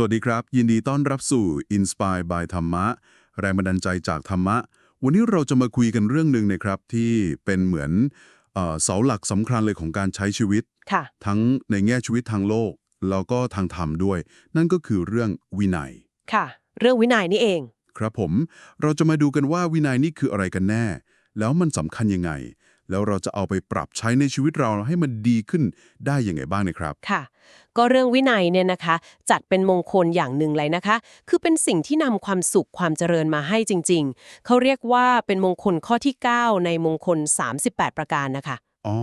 สวัสดีครับ ยินดีต้อนรับสู่ Inspire by ธรรมะ แรงบันดาลใจจากธรรมะ วันนี้เราจะมาคุยกันเรื่องหนึ่งนะครับที่เป็นเหมือนเอ่อเสาหลักสำคัญเลยของการใช้ชีวิต ค่ะ ทั้งในแง่ชีวิตทางโลก แล้วก็ทางธรรมด้วย นั่นก็คือเรื่องวินัย ค่ะ เรื่องวินัยนี่เอง ครับผม เราจะมาดูกันว่าวินัยนี่คืออะไรกันแน่ แล้วมันสำคัญยังไง แล้วเราจะเอาไปปรับใช้ในชีวิตเราให้มันดีขึ้นได้ยังไงบ้างนะครับ ค่ะ ก็เรื่องวินัยเนี่ยนะคะ จัดเป็นมงคลอย่างหนึ่งเลยนะคะ คือเป็นสิ่งที่นำความสุขความเจริญมาให้จริง ๆ เขาเรียกว่าเป็นมงคลข้อที่ 9 ในมงคล 38 ประการนะคะอ๋อ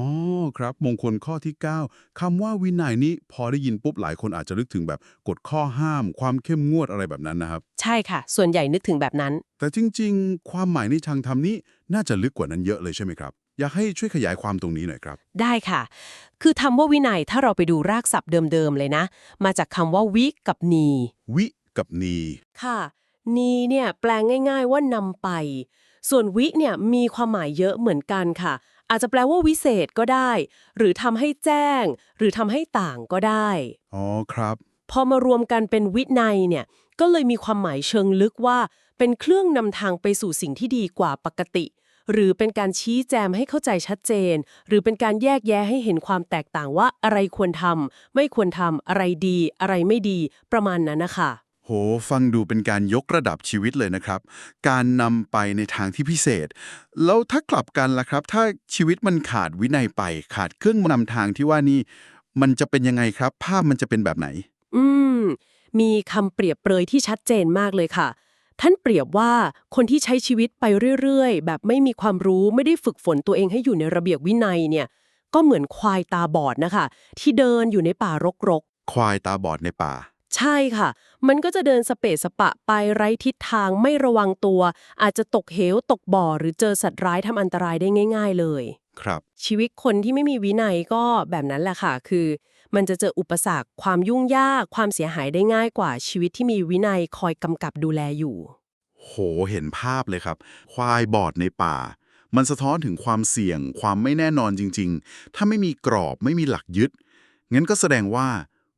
ครับ มงคลข้อที่ 9คำว่าวินัยนี้พอได้ยินปุ๊บหลายคนอาจจะนึกถึงแบบกฎข้อห้าม ความเข้มงวดอะไรแบบนั้นนะครับ ใช่ค่ะ ส่วนใหญ่นึกถึงแบบนั้น แต่จริง ๆ ความหมายในทางธรรมนี้น่าจะลึกกว่านั้นเยอะเลยใช่ไหมครับ อยากให้ช่วยขยายความตรงนี้หน่อยครับ ได้ค่ะ คือคำว่าวินัยถ้าเราไปดูรากศัพท์เดิมๆเลยนะ มาจากคำว่าวิกับนี วิกับนี ค่ะ นีเนี่ยแปลงง่าย ๆว่านำไป ส่วนวิเนี่ยมีความหมายเยอะเหมือนกันค่ะ อาจจะแปลว่าวิเศษก็ได้ หรือทำให้แจ้ง หรือทำให้ต่างก็ได้ อ๋อครับ พอมารวมกันเป็นวินัยเนี่ย ก็เลยมีความหมายเชิงลึกว่า เป็นเครื่องนำทางไปสู่สิ่งที่ดีกว่าปกติ หรือเป็นการชี้แจมให้เข้าใจชัดเจน หรือเป็นการแยกแยะให้เห็นความแตกต่างว่าอะไรควรทำไม่ควรทำอะไรดี อะไรไม่ดี ประมาณนั้นนะคะโห ฟังดูเป็นการยกระดับชีวิตเลยนะครับ การนำไปในทางที่พิเศษ แล้วถ้ากลับกันล่ะครับ ถ้าชีวิตมันขาดวินัยไป ขาดเครื่องนำทางที่ว่านี่ มันจะเป็นยังไงครับ ภาพมันจะเป็นแบบไหน อืม มีคำเปรียบเปรยที่ชัดเจนมากเลยค่ะ ท่านเปรียบว่าคนที่ใช้ชีวิตไปเรื่อยๆ แบบไม่มีความรู้ไม่ได้ฝึกฝนตัวเองให้อยู่ในระเบียบวินัยเนี่ย ก็เหมือนควายตาบอดนะคะ ที่เดินอยู่ในป่ารกควายตาบอดในป่า ๆ ใช่ค่ะ มันก็จะเดินสเปะสปะไปไร้ทิศทางไม่ระวังตัว อาจจะตกเหวตกบ่อ หรือเจอสัตว์ร้ายทำอันตรายได้ง่าย ๆ เลย ครับ ชีวิตคนที่ไม่มีวินัยก็แบบนั้นแหละค่ะ คือ มันจะเจออุปสรรค ความยุ่งยาก ความเสียหายได้ง่ายกว่าชีวิตที่มีวินัยคอยกำกับดูแลอยู่ โห เห็นภาพเลยครับ ควายบอดในป่า มันสะท้อนถึงความเสี่ยง ความไม่แน่นอนจริง ๆ ถ้าไม่มีกรอบไม่มีหลักยึด งั้นก็แสดงว่า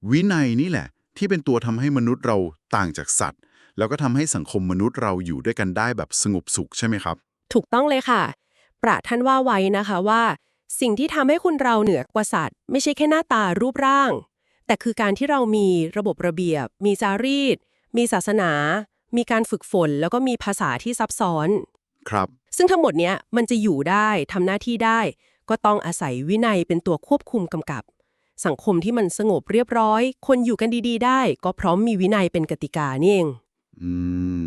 วินัยนี่แหละ ที่เป็นตัวทำให้มนุษย์เราต่างจากสัตว์ แล้วก็ทำให้สังคมมนุษย์เราอยู่ด้วยกันได้แบบสงบสุขใช่ไหมครับ ถูกต้องเลยค่ะ ประท่านว่าไว้นะคะว่า สิ่งที่ทำให้คุณเราเหนือกว่าสัตว์ ไม่ใช่แค่หน้าตารูปร่าง แต่คือการที่เรามีระบบระเบียบ มีจารีต มีศาสนา มีการฝึกฝน แล้วก็มีภาษาที่ซับซ้อน ครับ ซึ่งทั้งหมดเนี้ยมันจะอยู่ได้ทำหน้าที่ได้ ก็ต้องอาศัยวินัยเป็นตัวควบคุมกำกับ สังคมที่มันสงบเรียบร้อย คนอยู่กันดี ๆ ได้ ก็เพราะมีวินัยเป็นกติกานี่เอง อืม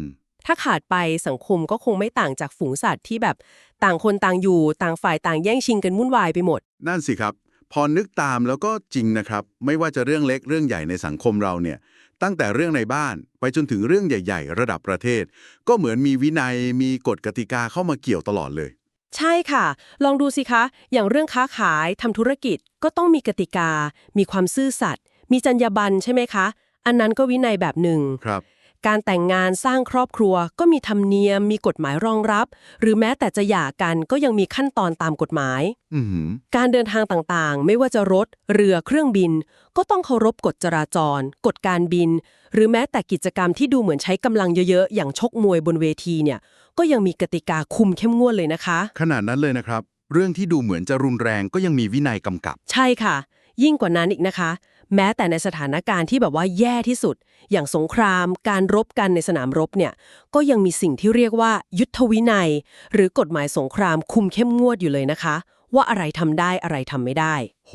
ถ้าขาดไปสังคมก็คงไม่ต่างจากฝูงสัตว์ที่แบบต่างคนต่างอยู่ต่างฝ่ายต่างแย่งชิงกันวุ่นวายไปหมด นั่นสิครับ พอนึกตามแล้วก็จริงนะครับ ไม่ว่าจะเรื่องเล็กเรื่องใหญ่ในสังคมเราเนี่ย ตั้งแต่เรื่องในบ้านไปจนถึงเรื่องใหญ่ ๆ ระดับประเทศ ก็เหมือนมีวินัยมีกฎกติกาเข้ามาเกี่ยวตลอดเลย ใช่ค่ะ ลองดูสิคะ อย่างเรื่องค้าขายทำธุรกิจก็ต้องมีกติกา มีความซื่อสัตย์มีจรรยาบรรณใช่ไหมคะ อันนั้นก็วินัยแบบหนึ่งครับ การแต่งงานสร้างครอบครัว ก็มีธรรมเนียมมีกฎหมายรองรับ หรือแม้แต่จะหย่ากันก็ยังมีขั้นตอนตามกฎหมายอือหือการเดินทางต่างๆ ไม่ว่าจะรถ เรือเครื่องบิน ก็ต้องเคารพกฎจราจรกฎการบิน หรือแม้แต่กิจกรรมที่ดูเหมือนใช้กำลังเยอะๆ อย่างชกมวยบนเวทีเนี่ย ก็ยังมีกติกาคุมเข้มงวดเลยนะคะ ขนาดนั้นเลยนะครับ เรื่องที่ดูเหมือนจะรุนแรงก็ยังมีวินัยกำกับ ใช่ค่ะ ยิ่งกว่านั้นอีกนะคะ แม้แต่ในสถานการณ์ที่แบบว่าแย่ที่สุด อย่างสงคราม การรบกันในสนามรบเนี่ย ก็ยังมีสิ่งที่เรียกว่า ยุทธวินัย หรือกฎหมายสงครามคุมเข้มงวดอยู่เลยนะคะ ว่าอะไรทำได้อะไรทำไม่ได้ โห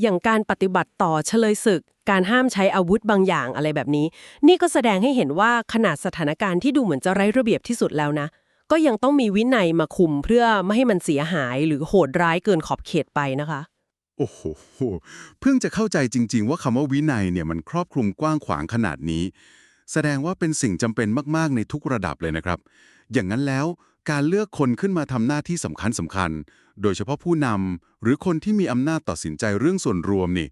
อย่างการปฏิบัติต่อเฉลยศึก การห้ามใช้อาวุธบางอย่างอะไรแบบนี้ นี่ก็แสดงให้เห็นว่าขนาดสถานการณ์ที่ดูเหมือนจะไร้ระเบียบที่สุดแล้วนะก็ยังต้องมีวินัยมาคุมเพื่อไม่ให้มันเสียหายหรือโหดร้ายเกินขอบเขตไปนะคะ โอ้โห เพิ่งจะเข้าใจจริง ๆ ว่าคำว่าวินัยเนี่ยมันครอบคลุมกว้างขวางขนาดนี้ แสดงว่าเป็นสิ่งจำเป็นมากๆ ในทุกระดับเลยนะครับ อย่างนั้นแล้วการเลือกคนขึ้นมาทำหน้าที่สำคัญสำคัญ โดยเฉพาะผู้นำหรือคนที่มีอำนาจตัดสินใจเรื่องส่วนรวมนี่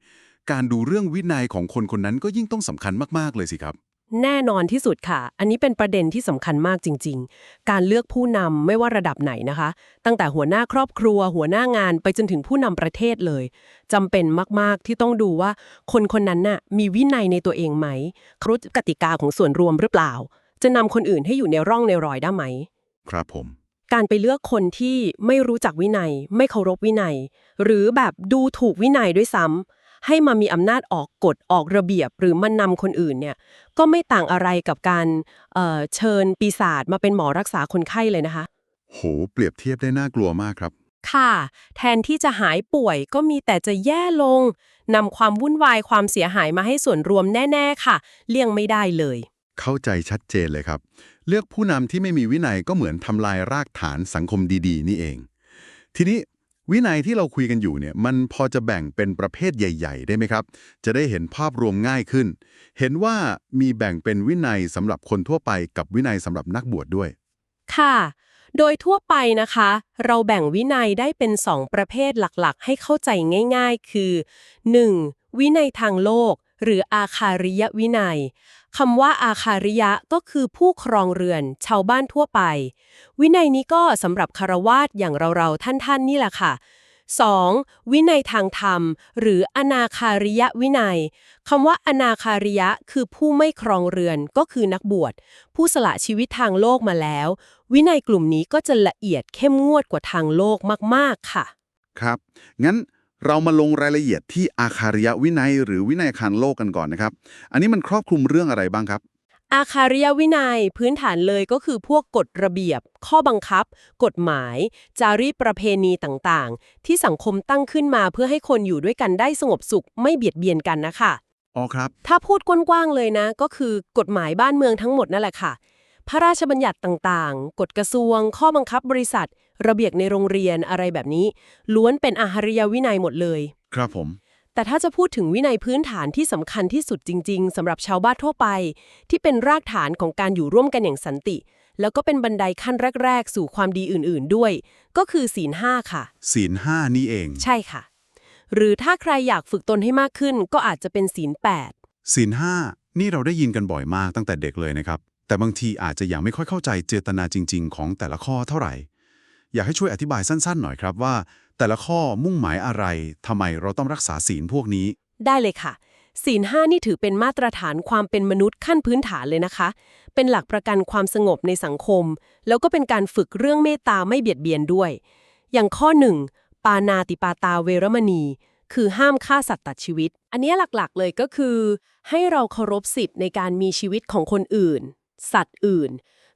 การดูเรื่องวินัยของคนคนนั้นก็ยิ่งต้องสำคัญมากๆเลยสิครับ แน่นอนที่สุดค่ะ อันนี้เป็นประเด็นที่สำคัญมากจริง ๆ การเลือกผู้นำไม่ว่าระดับไหนนะคะ ตั้งแต่หัวหน้าครอบครัว หัวหน้างานไปจนถึงผู้นำประเทศเลยจำเป็นมากๆที่ต้องดูว่า คนคนนั้นน่ะมีวินัยในตัวเองไหมครุฑกติกาของส่วนรวมหรือเปล่า จะนำคนอื่นให้อยู่ในร่องในรอยได้ไหม ครับผม การไปเลือกคนที่ไม่รู้จักวินัย ไม่เคารพวินัย หรือแบบดูถูกวินัยด้วยซ้ำ ให้มามีอำนาจออกกฎออกระเบียบหรือมันนำคนอื่นเนี่ยก็ไม่ต่างอะไรกับการเอ่อเชิญปีศาจมาเป็นหมอรักษาคนไข้เลยนะคะ โห เปรียบเทียบได้น่ากลัวมากครับ ค่ะ แทนที่จะหายป่วยก็มีแต่จะแย่ลงนำความวุ่นวายความเสียหายมาให้ส่วนรวมแน่ ๆ ค่ะ เลี่ยงไม่ได้เลย เข้าใจชัดเจนเลยครับ เลือกผู้นำที่ไม่มีวินัยก็เหมือนทำลายรากฐานสังคมดี ๆ นี่เอง ทีนี้ วินัยที่เราคุยกันอยู่เนี่ยมันพอจะแบ่งเป็นประเภทใหญ่ ๆ ได้ไหมครับ จะได้เห็นภาพรวมง่ายขึ้น เห็นว่ามีแบ่งเป็นวินัยสำหรับคนทั่วไปกับวินัยสำหรับนักบวชดด้วย ค่ะ โดยทั่วไปนะคะ เราแบ่งวินัยได้เป็น 2 ประเภทหลักๆ ให้เข้าใจง่าย ๆ คือ 1. วินัยทางโลก หรืออาคาริยวินัย คำว่าอาคาริยะก็คือผู้ครองเรือน ชาวบ้านทั่วไป วินัยนี้ก็สำหรับคารวาสอย่างเราๆ ท่านๆ นี่แหละค่ะ 2. วินัยทางธรรม หรืออนาคาริยวินัยคำว่าอนาคาริยะคือผู้ไม่ครองเรือนก็คือนักบวช ผู้สละชีวิตทางโลกมาแล้ว วินัยกลุ่มนี้ก็จะละเอียดเข้มงวดกว่าทางโลกมากๆค่ะ ครับ งั้น เรามาลงรายละเอียดที่อาคาริยวินัย หรือวินัยคารโลกกันก่อนนะครับ อันนี้มันครอบคลุมเรื่องอะไรบ้างครับ อาคาริยวินัยพื้นฐานเลยก็คือพวกกฎระเบียบ ข้อบังคับ กฎหมาย จารีตประเพณีต่างๆ ที่สังคมตั้งขึ้นมาเพื่อให้คนอยู่ด้วยกันได้สงบสุขไม่เบียดเบียนกันนะคะอ๋อครับ ถ้าพูดกว้างๆเลยนะ ก็คือกฎหมายบ้านเมืองทั้งหมดนั่นแหละค่ะ พระราชบัญญัติต่างๆ กฎกระทรวง ข้อบังคับบริษัท ระเบียบในโรงเรียนอะไรแบบนี้ ล้วนเป็นอาหาริยวินัยหมดเลย ครับผม แต่ถ้าจะพูดถึงวินัยพื้นฐานที่สำคัญที่สุดจริง ๆสำหรับชาวบ้านทั่วไป ที่เป็นรากฐานของการอยู่ร่วมกันอย่างสันติ แล้วก็เป็นบันไดขั้นแรก ๆ สู่ความดีอื่น ๆ ด้วย ก็คือศีลห้าค่ะ ศีลห้านี่เอง ใช่ค่ะ หรือถ้าใครอยากฝึกตนให้มากขึ้น ก็อาจจะเป็นศีลแปดศีลห้านี่เราได้ยินกันบ่อยมากตั้งแต่เด็กเลยนะครับ แต่บางทีอาจจะยังไม่ค่อยเข้าใจเจตนาจริง ๆ ของแต่ละข้อเท่าไหร่ อยากให้ช่วยอธิบายสั้นๆ หน่อยครับว่า แต่ละข้อมุ่งหมายอะไรทำไมเราต้องรักษาศีลพวกนี้ ได้เลยค่ะ ศีลห้านี่ถือเป็นมาตรฐานความเป็นมนุษย์ขั้นพื้นฐานเลยนะคะ เป็นหลักประกันความสงบในสังคม แล้วก็เป็นการฝึกเรื่องเมตตาไม่เบียดเบียนด้วย อย่างข้อหนึ่งปานาติปาตาเวรมณี คือห้ามฆ่าสัตว์ตัดชีวิต อันนี้หลักๆเลยก็คือ ให้เราเคารพสิทธิ์ในการมีชีวิตของคนอื่น สัตว์อื่น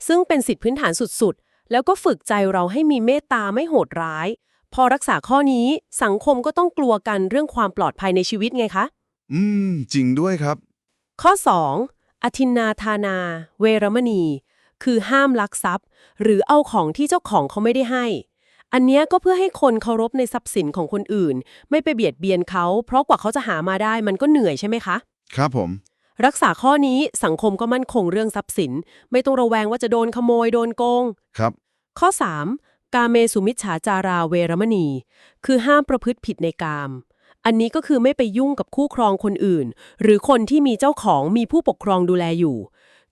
ซึ่งเป็นสิทธิพื้นฐานสุดๆ แล้วก็ฝึกใจเราให้มีเมตตาไม่โหดร้าย พอรักษาข้อนี้สังคมก็ต้องกลัวกันเรื่องความปลอดภัยในชีวิตไงคะ อืม จริงด้วยครับ ข้อ 2. อธินนาทานา เวรมณี คือห้ามลักทรัพย์ หรือเอาของที่เจ้าของเขาไม่ได้ให้ อันเนี้ยก็เพื่อให้คนเคารพในทรัพย์สินของคนอื่น ไม่ไปเบียดเบียนเขา เพราะกว่าเขาจะหามาได้มันก็เหนื่อยใช่ไหมคะ ครับผม รักษาข้อนี้สังคมก็มั่นคงเรื่องทรัพย์สิน ไม่ต้องระแวงว่าจะโดนขโมยโดนโกง ครับ ข้อ 3. กาเมสุมิจฉาจาราเวรมณี คือห้ามประพฤติผิดในกาม อันนี้ก็คือไม่ไปยุ่งกับคู่ครองคนอื่น หรือคนที่มีเจ้าของมีผู้ปกครองดูแลอยู่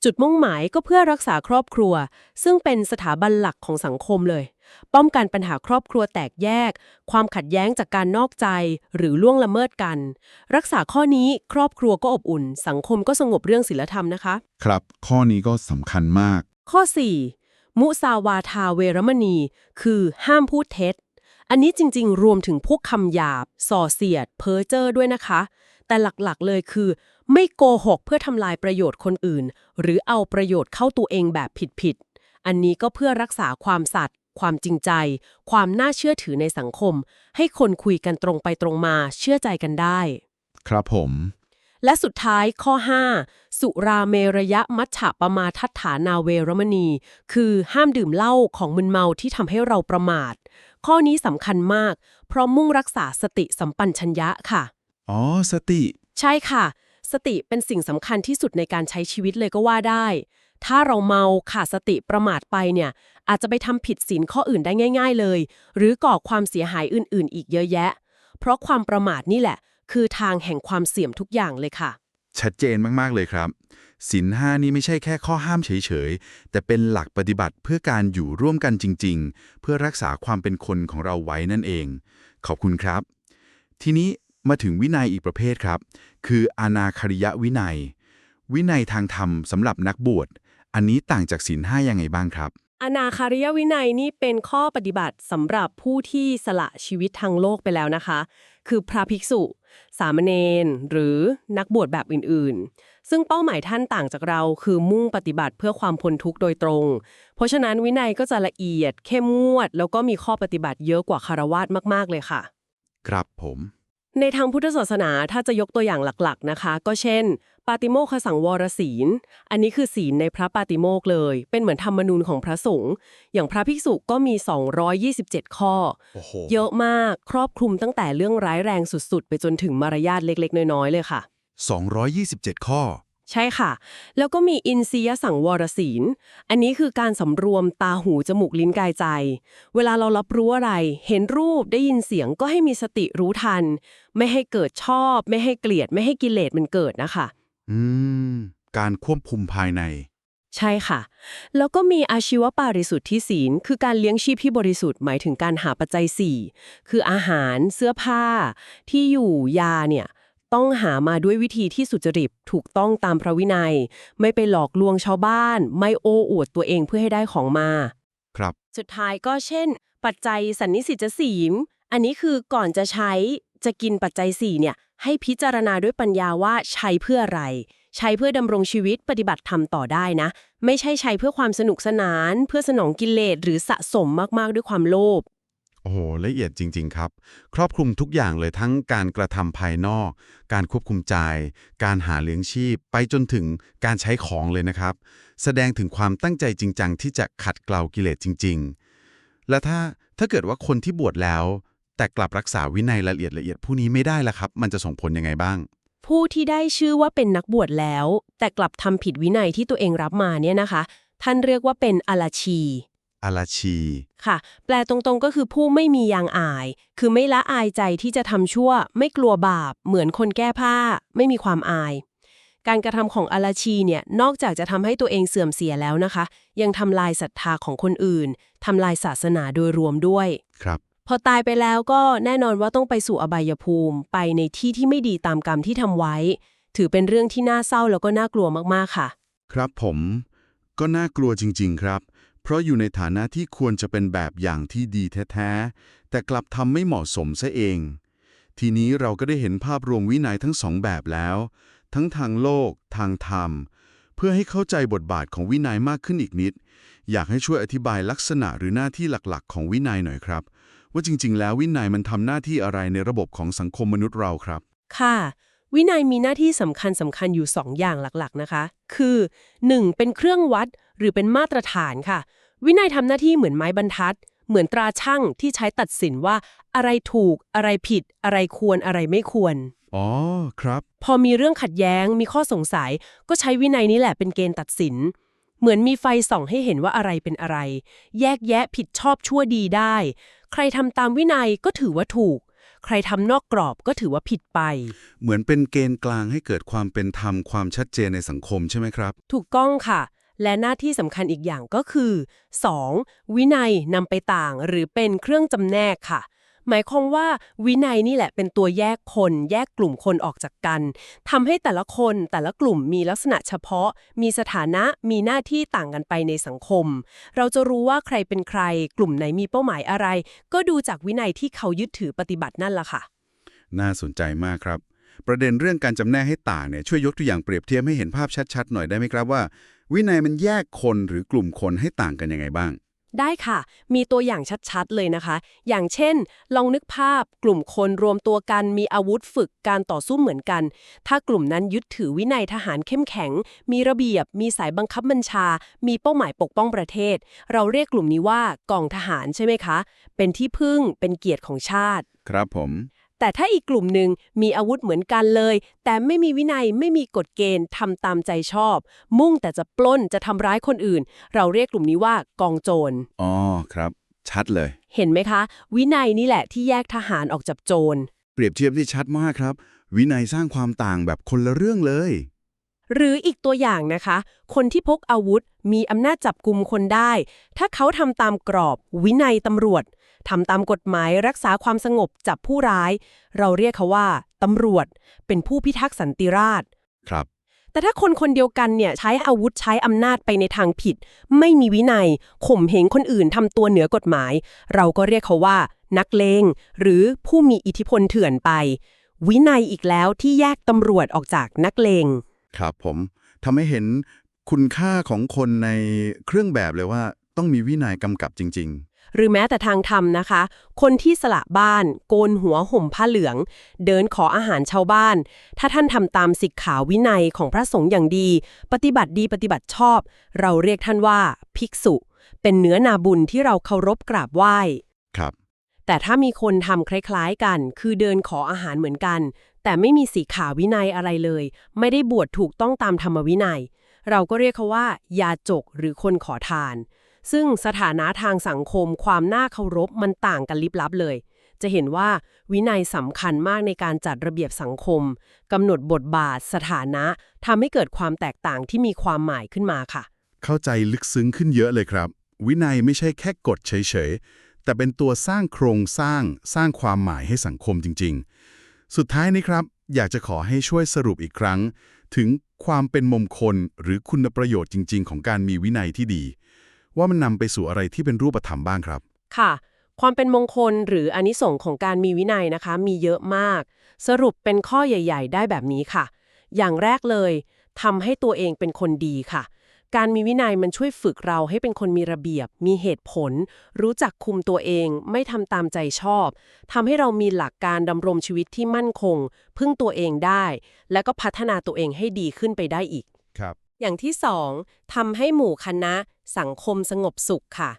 จุดมุ่งหมายก็เพื่อรักษาครอบครัว ซึ่งเป็นสถาบันหลักของสังคมเลย ป้องกันปัญหาครอบครัวแตกแยก ความขัดแย้งจากการนอกใจ หรือล่วงละเมิดกัน รักษาข้อนี้ครอบครัวก็อบอุ่น สังคมก็สงบเรื่องศีลธรรมนะคะ ครับ ข้อนี้ก็สำคัญมาก ข้อ 4. มุสาวาทาเวรมณี คือห้ามพูดเท็จ อันนี้จริง ๆ รวมถึงพวกคำหยาบ ส่อเสียด เพ้อเจ้อด้วยนะคะ แต่หลักๆ เลยคือ ไม่โกหกเพื่อทำลายประโยชน์คนอื่น หรือเอาประโยชน์เข้าตัวเองแบบผิดๆ อันนี้ก็เพื่อรักษาความสัตย์ความจริงใจ ความน่าเชื่อถือในสังคม ให้คนคุยกันตรงไปตรงมาเชื่อใจกันได้ ครับผม และสุดท้ายข้อ 5 สุราเมระยะมัชฉะปมาทัฏฐานาเวรมณี คือห้ามดื่มเหล้าของมึนเมาที่ทำให้เราประมาท ข้อนี้สำคัญมาก เพราะมุ่งรักษาสติสัมปัญชัญญะค่ะ อ๋อ สติ ใช่ค่ะ สติเป็นสิ่งสำคัญที่สุดในการใช้ชีวิตเลยก็ว่าได้ ถ้าเราเมาขาดสติประมาทไปเนี่ย อาจจะไปทำผิดศีลข้ออื่นได้ง่าย ๆเลย หรือก่อความเสียหายอื่น ๆ อีกเยอะแยะ เพราะความประมาทนี่แหละ คือทางแห่งความเสี่ยมทุกอย่างเลยค่ะ ชัดเจนมากๆเลยครับศีลห้านี่ไม่ใช่แค่ข้อห้ามเฉยๆ แต่เป็นหลักปฏิบัติเพื่อการอยู่ร่วมกันจริง ๆ เพื่อรักษาความเป็นคนของเราไว้นั่นเอง ขอบคุณครับ ทีนี้ มาถึงวินัยอีกประเภทครับ คืออานาคาริยะวินัย วินัยทางธรรมสำหรับนักบวช อันนี้ต่างจากศีลห้ายังไงบ้างครับอนาคาริยวินัยนี่เป็นข้อปฏิบัติสำหรับผู้ที่สละชีวิตทางโลกไปแล้วนะคะ คือพระภิกษุ สามเณรหรือนักบวชแบบอื่นๆ ซึ่งเป้าหมายท่านต่างจากเราคือมุ่งปฏิบัติเพื่อความพ้นทุกข์โดยตรง เพราะฉะนั้นวินัยก็จะละเอียดเข้มงวด แล้วก็มีข้อปฏิบัติเยอะกว่าคารวาสมากๆเลยค่ะ ครับผม ในทางพุทธศาสนาถ้าจะยกตัวอย่างหลักๆนะคะ ก็เช่น ปาติโมกขสังวรศีล อันนี้คือศีลในพระปาติโมกข์เลย เป็นเหมือนธรรมนูญของพระสงฆ์อย่างพระภิกษุก็มี 227 ข้อโอ้โหเยอะมากครอบคลุมตั้งแต่เรื่องร้ายแรงสุดๆ ไปจนถึงมารยาทเล็กๆ น้อยๆเลยค่ะ 227 ข้อ ใช่ค่ะ แล้วก็มีอินทรียสังวรศีล อันนี้คือการสำรวมตาหูจมูกลิ้นกายใจ เวลาเรารับรู้อะไร เห็นรูปได้ยินเสียงก็ให้มีสติรู้ทัน ไม่ให้เกิดชอบ ไม่ให้เกลียด ไม่ให้กิเลสมันเกิดนะคะ อืม การควบคุมภายใน ใช่ค่ะ แล้วก็มีอาชีวปาริสุทธิศีล คือการเลี้ยงชีพที่บริสุทธิ์หมายถึงการหาปัจจัย4คืออาหาร เสื้อผ้า ที่อยู่ยาเนี่ย ต้องหามาด้วยวิธีที่สุจริตถูกต้องตามพระวินัย ไม่ไปหลอกลวงชาวบ้าน ไม่โอ้อวดตัวเองเพื่อให้ได้ของมา ครับ สุดท้ายก็เช่น ปัจจัยสันนิสิตศีลอันนี้คือก่อนจะใช้จะกินปัจจัย4เนี่ย ให้พิจารณาด้วยปัญญาว่าใช้เพื่ออะไร ใช้เพื่อดำรงชีวิตปฏิบัติธรรมต่อได้นะ ไม่ใช่ใช้เพื่อความสนุกสนาน เพื่อสนองกิเลสหรือสะสมมากๆด้วยความโลภ โอ้โหละเอียดจริง ๆ ครับ ครอบคลุมทุกอย่างเลยทั้งการกระทำภายนอก การควบคุมใจ การหาเลี้ยงชีพ ไปจนถึงการใช้ของเลยนะครับ แสดงถึงความตั้งใจจริงจังที่จะขัดเกลากิเลสจริง ๆ และถ้าถ้าเกิดว่าคนที่บวชแล้ว แต่กลับรักษาวินัยละเอียดละเอียดผู้นี้ไม่ได้ละครับ มันจะส่งผลยังไงบ้าง ผู้ที่ได้ชื่อว่าเป็นนักบวชแล้ว แต่กลับทำผิดวินัยที่ตัวเองรับมาเนี่ยนะคะ ท่านเรียกว่าเป็นอลาชี อาราชี ค่ะ แปลตรงๆก็คือผู้ไม่มียางอาย คือไม่ละอายใจที่จะทำชั่ว ไม่กลัวบาป เหมือนคนแก้ผ้า ไม่มีความอาย การกระทำของอาราชีเนี่ย นอกจากจะทำให้ตัวเองเสื่อมเสียแล้วนะคะ ยังทำลายศรัทธาของคนอื่นทำลายศาสนาโดยรวมด้วย ครับ พอตายไปแล้วก็แน่นอนว่าต้องไปสู่อบายภูมิ ไปในที่ที่ไม่ดีตามกรรมที่ทำไว้ ถือเป็นเรื่องที่น่าเศร้าแล้วก็น่ากลัวมากๆค่ะ ครับผม ก็น่ากลัวจริง ๆ ครับ เพราะอยู่ในฐานะที่ควรจะเป็นแบบอย่างที่ดีแท้ๆ แต่กลับทำไม่เหมาะสมซะเอง ทีนี้เราก็ได้เห็นภาพรวมวินัยทั้งสองแบบแล้ว ทั้งทางโลก ทางธรรม เพื่อให้เข้าใจบทบาทของวินัยมากขึ้นอีกนิด อยากให้ช่วยอธิบายลักษณะหรือหน้าที่หลักๆ ของวินัยหน่อยครับ ว่าจริง ๆ แล้ววินัยมันทำหน้าที่อะไรในระบบของสังคมมนุษย์เราครับ ค่ะวินัยมีหน้าที่สำคัญสำคัญอยู่ 2 อย่างหลักๆนะคะ คือ 1. เป็นเครื่องวัด หรือเป็นมาตรฐานค่ะ วินัยทำหน้าที่เหมือนไม้บรรทัด เหมือนตราช่างที่ใช้ตัดสินว่าอะไรถูก อะไรผิด อะไรควรอะไรไม่ควร อ๋อ ครับ พอมีเรื่องขัดแย้ง มีข้อสงสัย ก็ใช้วินัยนี้แหละเป็นเกณฑ์ตัดสิน เหมือนมีไฟส่องให้เห็นว่าอะไรเป็นอะไร แยกแยะผิดชอบชั่วดีได้ ใครทำตามวินัยก็ถือว่าถูก ใครทำนอกกรอบก็ถือว่าผิดไป เหมือนเป็นเกณฑ์กลางให้เกิดความเป็นธรรมความชัดเจนในสังคมใช่ไหมครับ ถูกต้องค่ะ และหน้าที่สำคัญอีกอย่างก็คือ 2. วินัยนำไปต่างหรือเป็นเครื่องจำแนกค่ะ หมายความว่าวินัยนี่แหละเป็นตัวแยกคน แยกกลุ่มคนออกจากกันทำให้แต่ละคนแต่ละกลุ่มมีลักษณะเฉพาะ มีสถานะมีหน้าที่ต่างกันไปในสังคม เราจะรู้ว่าใครเป็นใคร กลุ่มไหนมีเป้าหมายอะไร ก็ดูจากวินัยที่เขายึดถือปฏิบัตินั่นล่ะค่ะ น่าสนใจมากครับ ประเด็นเรื่องการจำแนกให้ต่างเนี่ยช่วยยกตัวอย่างเปรียบเทียบให้เห็นภาพชัดๆ หน่อยได้ไหมครับว่า วินัยมันแยกคนหรือกลุ่มคนให้ต่างกันยังไงบ้าง ได้ค่ะ มีตัวอย่างชัดๆเลยนะคะ อย่างเช่น ลองนึกภาพกลุ่มคนรวมตัวกันมีอาวุธฝึกการต่อสู้เหมือนกัน ถ้ากลุ่มนั้นยึดถือวินัยทหารเข้มแข็ง มีระเบียบ มีสายบังคับบัญชา มีเป้าหมายปกป้องประเทศ เราเรียกกลุ่มนี้ว่ากองทหารใช่ไหมคะ เป็นที่พึ่งเป็นเกียรติของชาติ ครับผม แต่ถ้าอีกกลุ่มหนึ่งมีอาวุธเหมือนกันเลย แต่ไม่มีวินัยไม่มีกฎเกณฑ์ทำตามใจชอบ มุ่งแต่จะปล้นจะทำร้ายคนอื่น เราเรียกกลุ่มนี้ว่ากองโจรอ๋อครับ ชัดเลย เห็นไหมคะ วินัยนี่แหละที่แยกทหารออกจากโจร เปรียบเทียบได้ชัดมากครับ วินัยสร้างความต่างแบบคนละเรื่องเลย หรืออีกตัวอย่างนะคะ คนที่พกอาวุธมีอำนาจจับกุมคนได้ ถ้าเขาทำตามกรอบ วินัยตำรวจ ทำตามกฎหมายรักษาความสงบจับผู้ร้าย เราเรียกเขาว่าตำรวจ เป็นผู้พิทักษ์สันติราษฎร์ครับ แต่ถ้าคนคนเดียวกันเนี่ยใช้อาวุธใช้อำนาจไปในทางผิด ไม่มีวินัยข่มเหงคนอื่นทำตัวเหนือกฎหมาย เราก็เรียกเขาว่า นักเลงหรือผู้มีอิทธิพลเถื่อนไป วินัยอีกแล้วที่แยกตำรวจออกจากนักเลงครับผมทำให้เห็นคุณค่าของคนในเครื่องแบบเลยว่าต้องมีวินัยกำกับจริง หรือแม้แต่ทางธรรมนะคะ คนที่สละบ้าน โกนหัวห่มผ้าเหลือง เดินขออาหารชาวบ้าน ถ้าท่านทำตามสิกขาวินัยของพระสงฆ์อย่างดี ปฏิบัติดีปฏิบัติชอบ เราเรียกท่านว่าภิกษุ เป็นเนื้อนาบุญที่เราเคารพกราบไหว้ๆครับ แต่ถ้ามีคนทำคล้ายๆกัน คือเดินขออาหารเหมือนกัน แต่ไม่มีสีขาวินัยอะไรเลย ไม่ได้บวชถูกต้องตามธรรมวินัย เราก็เรียกเขาว่า ยาจกหรือคนขอทาน ซึ่งสถานะทางสังคมความน่าเคารพมันต่างกันลิบลับเลย จะเห็นว่าวินัยสำคัญมากในการจัดระเบียบสังคมกำหนดบทบาท สถานะทำให้เกิดความแตกต่างที่มีความหมายขึ้นมาค่ะ เข้าใจลึกซึ้งขึ้นเยอะเลยครับ วินัยไม่ใช่แค่กฎเฉยๆ แต่เป็นตัวสร้างโครงสร้างสร้างความหมายให้สังคมจริง ๆ สุดท้ายนี้ครับ อยากจะขอให้ช่วยสรุปอีกครั้ง ถึงความเป็นมงคลหรือคุณประโยชน์จริง ๆ ของการมีวินัยที่ดี ว่ามันนำไปสู่อะไรที่เป็นรูปธรรมบ้างครับ ค่ะ ความเป็นมงคลหรืออานิสงส์ของการมีวินัยนะคะ มีเยอะมาก สรุปเป็นข้อใหญ่ ๆ ได้แบบนี้ค่ะ อย่างแรกเลยทำให้ตัวเองเป็นคนดีค่ะ การมีวินัยมันช่วยฝึกเราให้เป็นคนมีระเบียบ มีเหตุผล รู้จักคุมตัวเอง ไม่ทำตามใจชอบทำให้เรามีหลักการดำรงชีวิตที่มั่นคง พึ่งตัวเองได้ และก็พัฒนาตัวเองให้ดีขึ้นไปได้อีก ครับ อย่างที่สองทำให้หมู่คณะ สังคมสงบสุขค่ะ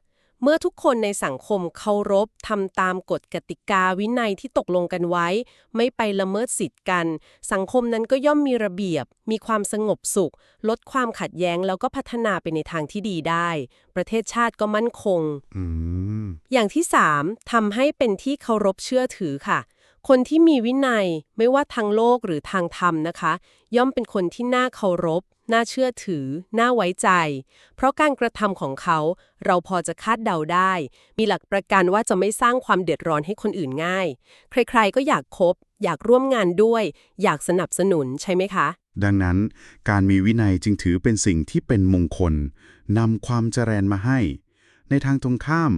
เมื่อทุกคนในสังคมเคารพทำตามกฎกติกาวินัยที่ตกลงกันไว้ ไม่ไปละเมิดสิทธิ์กัน สังคมนั้นก็ย่อมมีระเบียบ มีความสงบสุข ลดความขัดแย้งแล้วก็พัฒนาไปในทางที่ดีได้ ประเทศชาติก็มั่นคงอืมอย่างที่3ทำให้เป็นที่เคารพเชื่อถือค่ะคนที่มีวินัยไม่ว่าทางโลกหรือทางธรรมนะคะ ย่อมเป็นคนที่น่าเคารพ น่าเชื่อถือ น่าไว้ใจ เพราะการกระทำของเขา เราพอจะคาดเดาได้ มีหลักประกันว่าจะไม่สร้างความเดือดร้อนให้คนอื่นง่าย ใครๆ ก็อยากคบ อยากร่วมงานด้วย อยากสนับสนุนใช่ไหมคะ ดังนั้น การมีวินัยจึงถือเป็นสิ่งที่เป็นมงคลนำความเจริญมาให้ ในทางตรงข้าม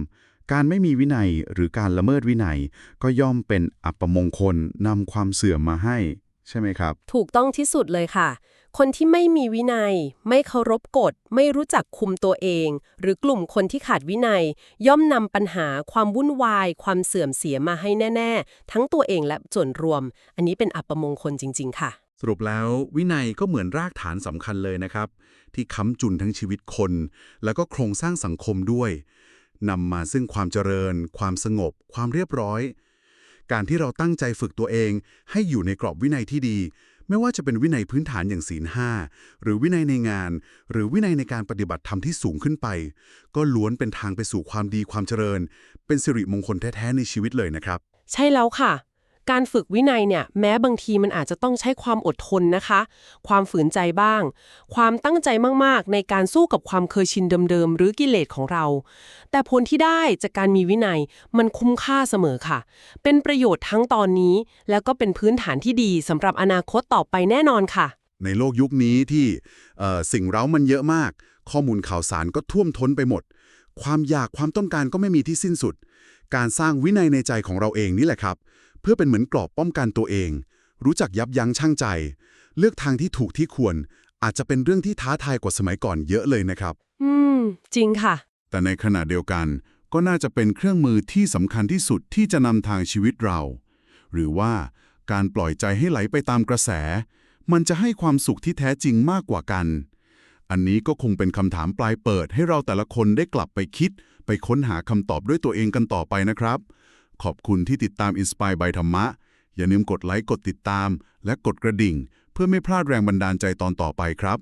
การไม่มีวินัยหรือการละเมิดวินัย ก็ย่อมเป็นอัปมงคลนำความเสื่อมมาให้ ใช่ไหมครับ ถูกต้องที่สุดเลยค่ะ คนที่ไม่มีวินัย ไม่เคารพกฎ ไม่รู้จักคุมตัวเอง หรือกลุ่มคนที่ขาดวินัย ย่อมนำปัญหาความวุ่นวาย ความเสื่อมเสียมาให้แน่ ๆ ทั้งตัวเองและส่วนรวม อันนี้เป็นอัปมงคลจริง ๆ ค่ะ สรุปแล้ววินัยก็เหมือนรากฐานสำคัญเลยนะครับ ที่ค้ำจุนทั้งชีวิตคน แล้วก็โครงสร้างสังคมด้วยนำมาซึ่งความเจริญ ความสงบ ความเรียบร้อย การที่เราตั้งใจฝึกตัวเองให้อยู่ในกรอบวินัยที่ดี ไม่ว่าจะเป็นวินัยพื้นฐานอย่างศีลห้าหรือวินัยในงาน หรือวินัยในการปฏิบัติธรรมที่สูงขึ้นไป ก็ล้วนเป็นทางไปสู่ความดีความเจริญ เป็นสิริมงคลแท้ ๆ ในชีวิตเลยนะครับ ใช่แล้วค่ะ การฝึกวินัยเนี่ยแม้บางทีมันอาจจะต้องใช้ความอดทนนะคะ ความฝืนใจบ้าง ความตั้งใจมากๆ ในการสู้กับความเคยชินเดิมๆ หรือกิเลสของเรา แต่ผลที่ได้จากการมีวินัยมันคุ้มค่าเสมอค่ะ เป็นประโยชน์ทั้งตอนนี้ แล้วก็เป็นพื้นฐานที่ดีสำหรับอนาคตต่อไปแน่นอนค่ะ ในโลกยุคนี้ที่สิ่งเร้ามันเยอะมาก ข้อมูลข่าวสารก็ท่วมท้นไปหมด ความอยากความต้องการก็ไม่มีที่สิ้นสุด การสร้างวินัยในใจของเราเองนี่แหละครับ เพื่อเป็นเหมือนกรอบป้องกันตัวเอง รู้จักยับยั้งชั่งใจ เลือกทางที่ถูกที่ควร อาจจะเป็นเรื่องที่ท้าทายกว่าสมัยก่อนเยอะเลยนะครับ อืม จริงค่ะ แต่ในขณะเดียวกันก็น่าจะเป็นเครื่องมือที่สำคัญที่สุดที่จะนำทางชีวิตเรา หรือว่าการปล่อยใจให้ไหลไปตามกระแส มันจะให้ความสุขที่แท้จริงมากกว่ากัน อันนี้ก็คงเป็นคำถามปลายเปิดให้เราแต่ละคนได้กลับไปคิด ไปค้นหาคำตอบด้วยตัวเองกันต่อไปนะครับ ขอบคุณที่ติดตาม Inspire by ธรรมะ อย่าลืมกดไลค์ กดติดตาม และกดกระดิ่ง เพื่อไม่พลาดแรงบันดาลใจตอนต่อไปครับ